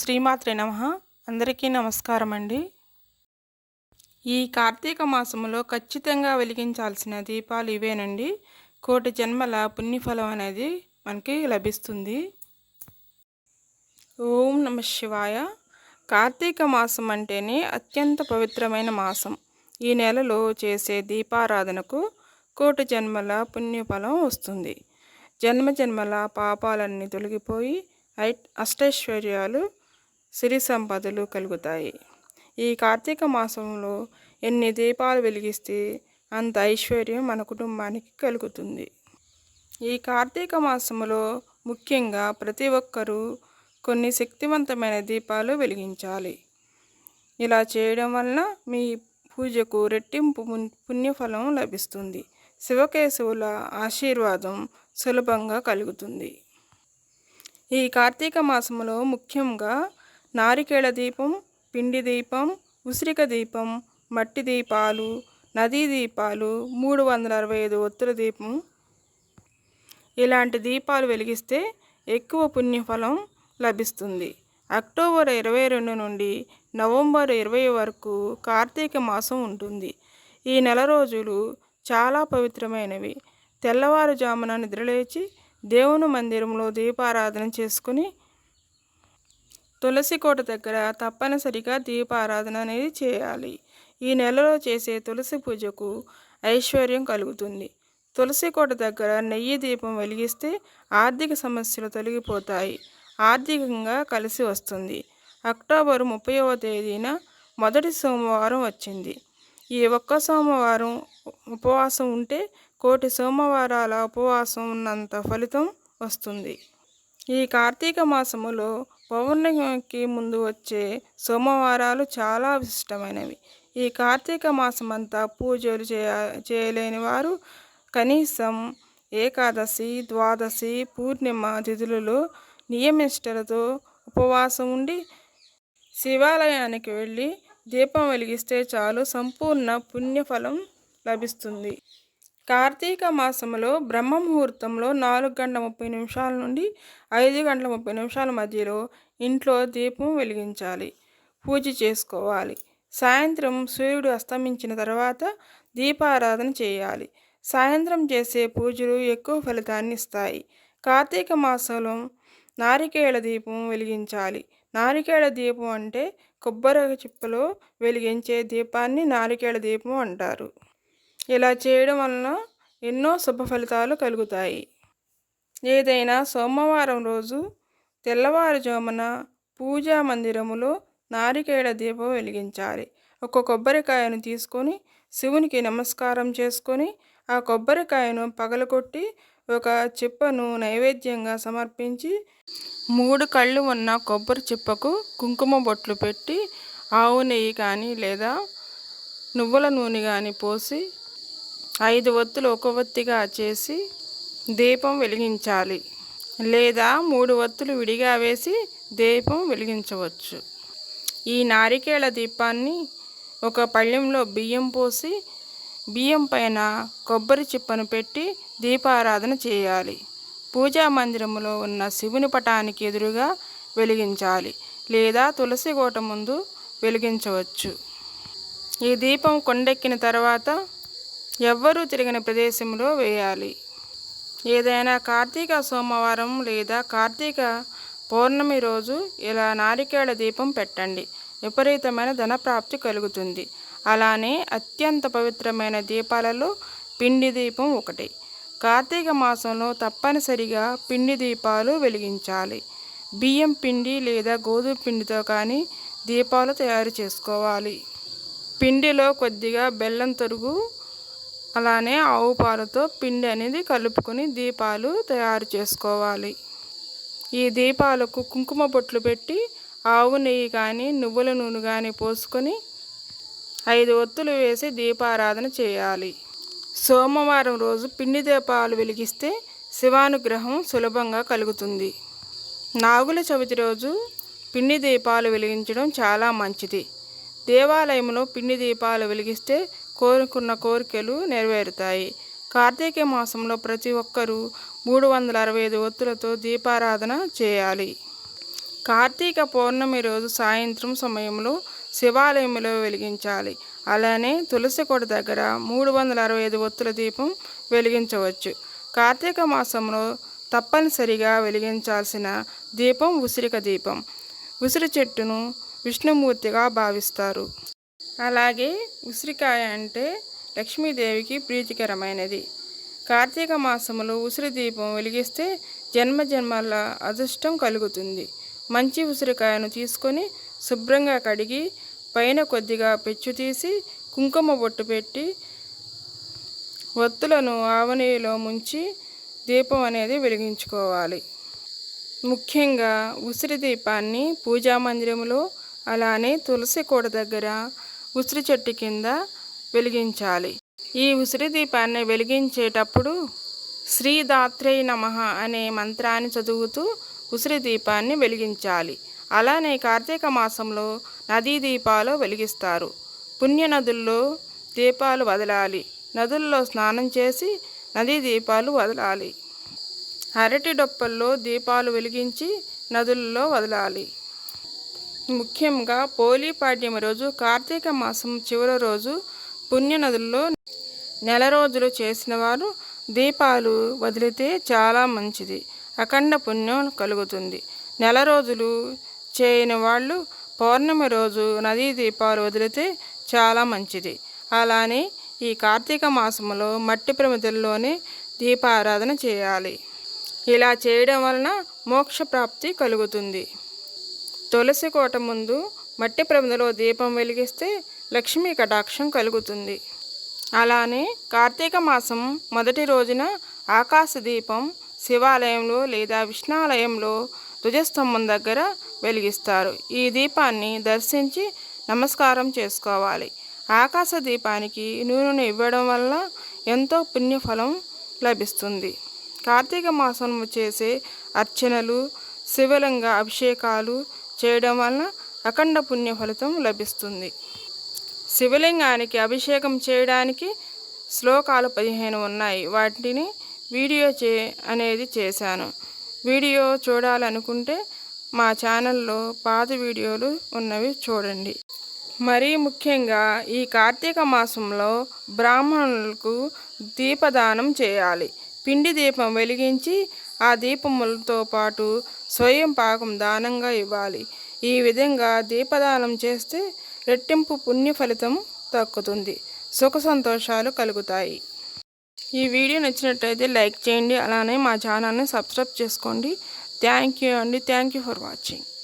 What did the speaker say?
శ్రీమాత్రే నమ. అందరికీ నమస్కారం అండి ఈ కార్తీక మాసంలో ఖచ్చితంగా వెలిగించాల్సిన దీపాలు ఇవేనండి. కోటి జన్మల పుణ్యఫలం అనేది మనకి లభిస్తుంది. ఓం నమ శివాయ. కార్తీక మాసం అంటేనే అత్యంత పవిత్రమైన మాసం. ఈ నెలలో చేసే దీపారాధనకు కోటి జన్మల పుణ్యఫలం వస్తుంది. జన్మ జన్మల పాపాలన్నీ తొలగిపోయి అష్టైశ్వర్యాలు సిరి సంపదలు కలుగుతాయి. ఈ కార్తీక మాసంలో ఎన్ని దీపాలు వెలిగిస్తే అంత ఐశ్వర్యం మన కుటుంబానికి కలుగుతుంది. ఈ కార్తీక మాసంలో ముఖ్యంగా ప్రతి ఒక్కరూ కొన్ని శక్తివంతమైన దీపాలు వెలిగించాలి. ఇలా చేయడం వలన మీ పూజకు రెట్టింపు పుణ్యఫలం లభిస్తుంది. శివకేశవుల ఆశీర్వాదం సులభంగా కలుగుతుంది. ఈ కార్తీక మాసంలో ముఖ్యంగా నారికేళ దీపం పిండి దీపం ఉసిరిక దీపం మట్టి దీపాలు నదీ దీపాలు మూడు వందల అరవై ఐదు ఒత్తుల దీపం. ఇలాంటి దీపాలు వెలిగిస్తే ఎక్కువ పుణ్యఫలం లభిస్తుంది. అక్టోబర్ ఇరవై రెండు నుండి నవంబర్ ఇరవై వరకు కార్తీక మాసం ఉంటుంది. ఈ నెల రోజులు చాలా పవిత్రమైనవి. తెల్లవారుజామున నిద్రలేచి దేవుని మందిరంలో దీపారాధన చేసుకుని తులసి కోట దగ్గర తప్పనిసరిగా దీపారాధన అనేది చేయాలి. ఈ నెలలో చేసే తులసి పూజకు ఐశ్వర్యం కలుగుతుంది. తులసి కోట దగ్గర నెయ్యి దీపం వెలిగిస్తే ఆర్థిక సమస్యలు తొలగిపోతాయి. ఆర్థికంగా కలిసి వస్తుంది. అక్టోబర్ ముప్పైవ తేదీన మొదటి సోమవారం వచ్చింది. ఈ ఒక్క సోమవారం ఉపవాసం ఉంటే కోటి సోమవారాల ఉపవాసం ఉన్నంత ఫలితం వస్తుంది. ఈ కార్తీక మాసములో పౌర్ణమికి ముందు వచ్చే సోమవారాలు చాలా విశిష్టమైనవి. ఈ కార్తీక మాసం అంతా పూజలు చేయ చేయలేని వారు కనీసం ఏకాదశి ద్వాదశి పూర్ణిమ తిథులలో నియమిష్టలతో ఉపవాసం ఉండి శివాలయానికి వెళ్ళి దీపం వెలిగిస్తే చాలు సంపూర్ణ పుణ్యఫలం లభిస్తుంది. కార్తీక మాసంలో బ్రహ్మ ముహూర్తంలో నాలుగు గంటల ముప్పై నిమిషాల నుండి ఐదు గంటల ముప్పై నిమిషాల మధ్యలో ఇంట్లో దీపం వెలిగించాలి. పూజ చేసుకోవాలి. సాయంత్రం సూర్యుడు అస్తమించిన తర్వాత దీపారాధన చేయాలి. సాయంత్రం చేసే పూజలు ఎక్కువ ఫలితాన్ని ఇస్తాయి. కార్తీక మాసంలో నారికేళ దీపం వెలిగించాలి. నారికేళ దీపం అంటే కొబ్బరి చిప్పలో వెలిగించే దీపాన్ని నారికేళ దీపం అంటారు. ఇలా చేయడం వలన ఎన్నో శుభ ఫలితాలు కలుగుతాయి. ఏదైనా సోమవారం రోజు తెల్లవారుజామున పూజా మందిరములో నారికేళ దీపం వెలిగించాలి. ఒక కొబ్బరికాయను తీసుకొని శివునికి నమస్కారం చేసుకొని ఆ కొబ్బరికాయను పగలగొట్టి ఒక చిప్పను నైవేద్యంగా సమర్పించి మూడు కళ్ళు ఉన్న కొబ్బరి చిప్పకు కుంకుమ బొట్లు పెట్టి ఆవు నెయ్యి కానీ లేదా నువ్వుల నూనె కానీ పోసి ఐదు ఒత్తులు ఒక ఒత్తిగా చేసి దీపం వెలిగించాలి. లేదా మూడు ఒత్తులు విడిగా వేసి దీపం వెలిగించవచ్చు. ఈ నారికేళ దీపాన్ని ఒక పళ్ళెంలో బియ్యం పోసి బియ్యం పైన కొబ్బరి చిప్పను పెట్టి దీపారాధన చేయాలి. పూజా మందిరంలో ఉన్న శివుని పటానికి ఎదురుగా వెలిగించాలి లేదా తులసి కోట ముందు వెలిగించవచ్చు. ఈ దీపం కొండెక్కిన తర్వాత ఎవ్వరూ తిరిగిన ప్రదేశంలో వేయాలి. ఏదైనా కార్తీక సోమవారం లేదా కార్తీక పౌర్ణమి రోజు ఇలా నారికేళ దీపం పెట్టండి. విపరీతమైన ధనప్రాప్తి కలుగుతుంది. అలానే అత్యంత పవిత్రమైన దీపాలలో పిండి దీపం ఒకటి. కార్తీక మాసంలో తప్పనిసరిగా పిండి దీపాలు వెలిగించాలి. బియ్యం పిండి లేదా గోధుమ పిండితో కానీ దీపాలు తయారు చేసుకోవాలి. పిండిలో కొద్దిగా బెల్లం తరుగు అలానే ఆవు పాలతో పిండి అనేది కలుపుకొని దీపాలు తయారు చేసుకోవాలి. ఈ దీపాలకు కుంకుమ బొట్లు పెట్టి ఆవు నెయ్యి కానీ నువ్వుల నూనె కానీ పోసుకొని ఐదు ఒత్తులు వేసి దీపారాధన చేయాలి. సోమవారం రోజు పిండి దీపాలు వెలిగిస్తే శివానుగ్రహం సులభంగా కలుగుతుంది. నాగుల చవితి రోజు పిండి దీపాలు వెలిగించడం చాలా మంచిది. దేవాలయంలో పిండి దీపాలు వెలిగిస్తే కోరుకున్న కోరికలు నెరవేరుతాయి. కార్తీక మాసంలో ప్రతి ఒక్కరూ మూడు వందల అరవై ఐదు ఒత్తులతో దీపారాధన చేయాలి. కార్తీక పౌర్ణమి రోజు సాయంత్రం సమయంలో శివాలయంలో వెలిగించాలి. అలానే తులసి కొడ దగ్గర మూడు వందల అరవై ఐదు ఒత్తుల దీపం వెలిగించవచ్చు. కార్తీక మాసంలో తప్పనిసరిగా వెలిగించాల్సిన దీపం ఉసిరిక దీపం. ఉసిరి చెట్టును విష్ణుమూర్తిగా భావిస్తారు. అలాగే ఉసిరికాయ అంటే లక్ష్మీదేవికి ప్రీతికరమైనది. కార్తీక మాసంలో ఉసిరి దీపం వెలిగిస్తే జన్మ జన్మల అదృష్టం కలుగుతుంది. మంచి ఉసిరికాయను తీసుకొని శుభ్రంగా కడిగి పైన కొద్దిగా పెచ్చు తీసి కుంకుమ బొట్టు పెట్టి ఒత్తులను ఆవనీలో ముంచి దీపం అనేది వెలిగించుకోవాలి. ముఖ్యంగా ఉసిరి దీపాన్ని పూజా మందిరంలో అలానే తులసి కోట దగ్గర ఉసిరి చెట్టు కింద వెలిగించాలి. ఈ ఉసిరి దీపాన్ని వెలిగించేటప్పుడు శ్రీదాత్రేయ నమ అనే మంత్రాన్ని చదువుతూ ఉసిరి దీపాన్ని వెలిగించాలి. అలానే కార్తీక మాసంలో నదీ దీపాలు వెలిగిస్తారు. పుణ్య నదుల్లో దీపాలు వదలాలి. నదుల్లో స్నానం చేసి నదీ దీపాలు వదలాలి. అరటి డొప్పల్లో దీపాలు వెలిగించి నదుల్లో వదలాలి. ముఖ్యంగా పోలీ పాడ్యమి రోజు కార్తీక మాసం చివరి రోజు పుణ్యనదుల్లో నెల రోజులు చేసిన వారు దీపాలు వదిలితే చాలా మంచిది. అఖండ పుణ్యం కలుగుతుంది. నెల రోజులు చేయని వాళ్ళు పౌర్ణమి రోజు నదీ దీపాలు వదిలితే చాలా మంచిది. అలానే ఈ కార్తీక మాసంలో మట్టి ప్రమిదల్లోనే దీపారాధన చేయాలి. ఇలా చేయడం వలన మోక్ష ప్రాప్తి కలుగుతుంది. తులసి కోట ముందు మట్టి ప్రమిదలో దీపం వెలిగిస్తే లక్ష్మీ కటాక్షం కలుగుతుంది. అలానే కార్తీక మాసం మొదటి రోజున ఆకాశ దీపం శివాలయంలో లేదా విష్ణాలయంలో ధ్వజస్తంభం దగ్గర వెలిగిస్తారు. ఈ దీపాన్ని దర్శించి నమస్కారం చేసుకోవాలి. ఆకాశ దీపానికి నూనెను ఇవ్వడం వల్ల ఎంతో పుణ్యఫలం లభిస్తుంది. కార్తీక మాసం చేసే అర్చనలు శివలింగ అభిషేకాలు చేయడం వలన అఖండ పుణ్య ఫలితం లభిస్తుంది. శివలింగానికి అభిషేకం చేయడానికి శ్లోకాలు పదిహేను ఉన్నాయి. వాటిని వీడియో చే అనేది చేశాను. వీడియో చూడాలనుకుంటే మా ఛానల్లో పాత వీడియోలు ఉన్నవి చూడండి. మరీ ముఖ్యంగా ఈ కార్తీక మాసంలో బ్రాహ్మణులకు దీపదానం చేయాలి. పిండి దీపం వెలిగించి ఆ దీపములతో పాటు స్వయం పాకం దానంగా ఇవ్వాలి. ఈ విధంగా దీపదానం చేస్తే రెట్టింపు పుణ్య ఫలితం దక్కుతుంది. సుఖ సంతోషాలు కలుగుతాయి. ఈ వీడియో నచ్చినట్టయితే లైక్ చేయండి. అలానే మా ఛానల్ని సబ్స్క్రైబ్ చేసుకోండి. థ్యాంక్ యూ అండి. Thank you for watching.